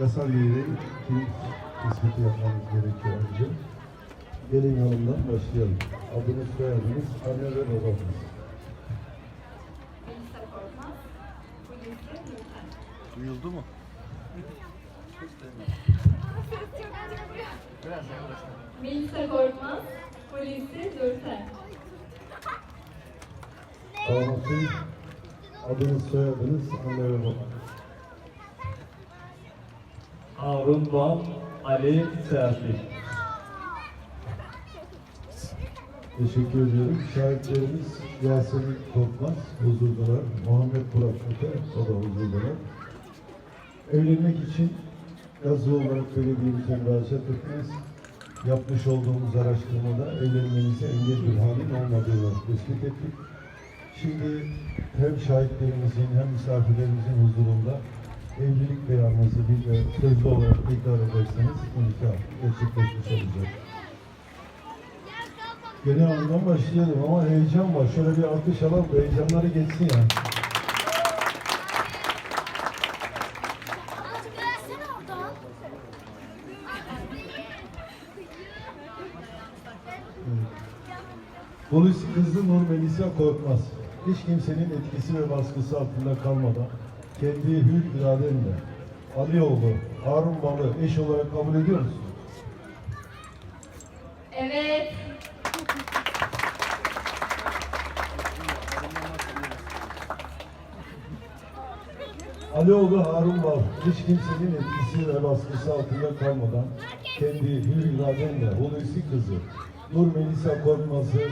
yasal gereği kimlik tespiti yapmamız gerekiyor önce. Gelin yanından başlayalım. Adınız, soyadınız, anne ve Gülten. Duyuldu mu? Melisa Korkmaz, Hulusi Gülten. Damat Bey, adınız, soyadınız, anne ve babanız. Harun Doğan, Ali Serpil. Teşekkür ediyorum. Şahitlerimiz Yasemin Korkmaz, huzurdalar. Muhammed Burak Öte, o da huzurdalar. Evlenmek için yazılı olarak belediyemize müracaat ettiniz. Yapmış olduğumuz araştırmada evlenmenize engel bir halin olmadığını tespit ettik. Şimdi hem şahitlerimizin hem misafirlerimizin huzurunda evlilik beyanınızı bir de sözlü olarak tekrar ederseniz nikah gerçekleşmiş olacak. Genel anlamda başlayalım ama heyecan var. Şöyle bir alkış alalım, heyecanları geçsin yani. Polisi kızı Nur Melisa Korkmaz. Hiç kimsenin etkisi ve baskısı altında kalmadan kendi hür iradenle Alioğlu, Harun Balı eş olarak kabul ediyor musun? Evet. Alioğlu Harun Bal hiç kimsenin etkisi ve baskısı altında kalmadan kendi hür iradenle Hulusi kızı Nur Melisa Korkmaz'ı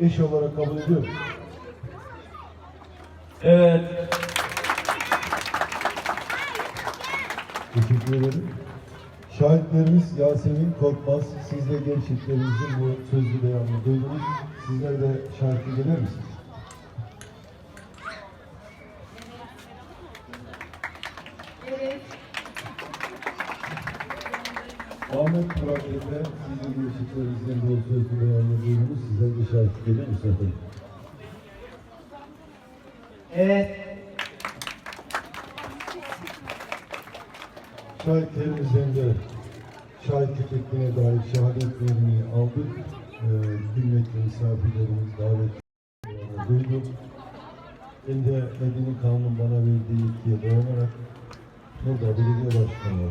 eş olarak kabul ediyor? Evet, Teşekkür ederim. Şahitlerimiz Yasemin Korkmaz, siz de gençliklerimizin bu sözlü beyanını duydunuz. Sizler de şahitlik eder misiniz? Evet. Ahmet Burak Efe, siz de gençliklerimizin bu sözlü beyanını duydunuz. Sizler de şahitlik eder misiniz efendim? evet, Şahitlerimizden de şahitlik ettiğine dair şehadetlerini aldık. Ee, kıymetli misafirlerimiz davet duyduk. Ben de Medeni Kanun bana verdiği yetkiye dayanarak burada belediye başkanı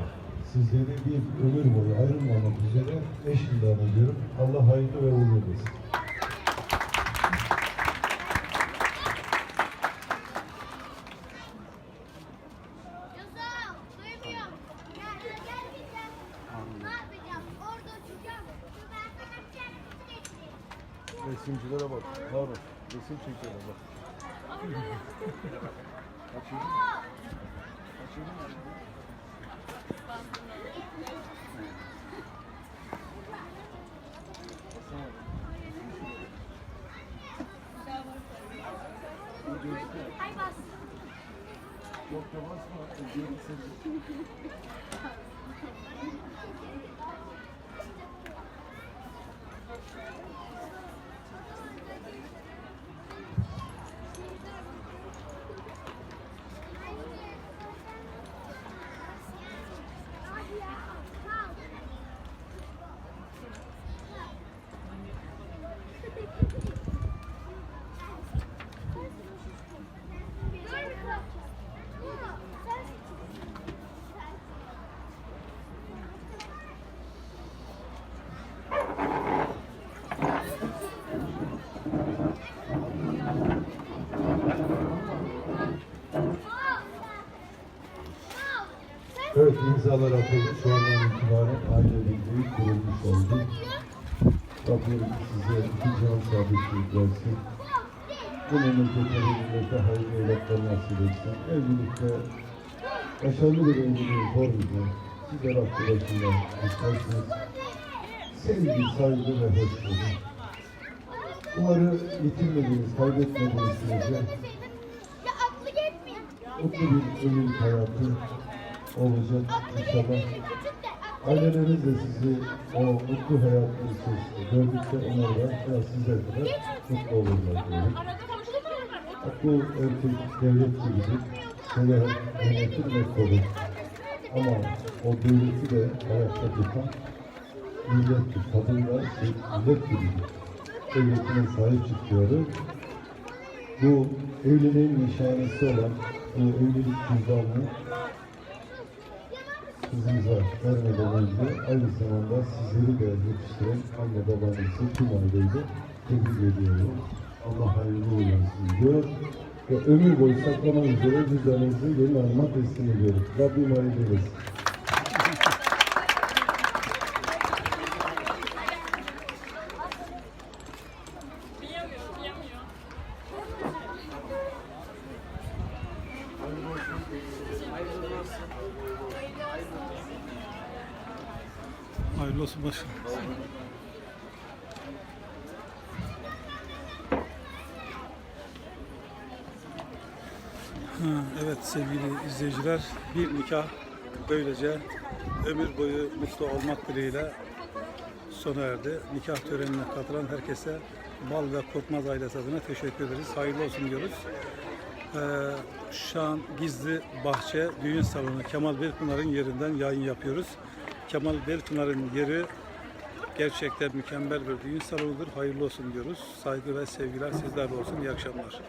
sizleri bir ömür boyu ayrılmamak üzere eş ilan ediyorum. Allah hayırlı ve uğurlu olsun. Resimcilere bak. Harun. Resim çekiyorlar bak. Açayım mı? Açayım mı? Yok da basma. Elini sevdim. Evet imzalar atıldı. Şu andan itibaren aile birliği kurulmuş oldu. Rabbim size iki can sabitlik versin. Bu memlekete millete hayırlı evlatlar nasip etsin. Evlilikte başarılı bir evliliğin formülü sizler aklı başında istersiniz. Sevgi, saygı ve hoşgörü. Bunları yitirmediğiniz, kaybetmediğiniz sürece Ya aklı yetmiyor. mutlu bir evlilik hayatı olacak inşallah. Aileleriniz de sizi o mutlu hayatın içerisinde gördükçe onlar da ya sizler mutlu olurlar diyorum. Bu erkek devlet gibidir. Sever, yönetir ve korur. Ama o devleti de ayakta tutan millettir. Kadınlar millet gibidir. Devletine sahip çıkıyoruz. Bu evliliğin nişanesi olan bu evlilik cüzdanını kızımıza vermeden önce aynı zamanda sizleri de yetiştiren anne babanızı tüm aileyi de tebrik ediyorum. Allah hayırlı uğurlasın diyor. Ve ömür boyu saklamak üzere cüzdanınızı yeni hanıma teslim ediyorum. Rabbim hayırlı eylesin. Hayırlı olsun başkanım. Evet sevgili izleyiciler bir nikah böylece ömür boyu mutlu olmak dileğiyle sona erdi. Nikah törenine katılan herkese Bal ve Korkmaz ailesi adına teşekkür ederiz. Hayırlı olsun diyoruz. Ee, şu an Gizli Bahçe Düğün Salonu Kemal Belpınar'ın yerinden yayın yapıyoruz. Kemal Belpınar'ın yeri gerçekten mükemmel bir düğün salonudur. Hayırlı olsun diyoruz. Saygı ve sevgiler sizlerle olsun. İyi akşamlar.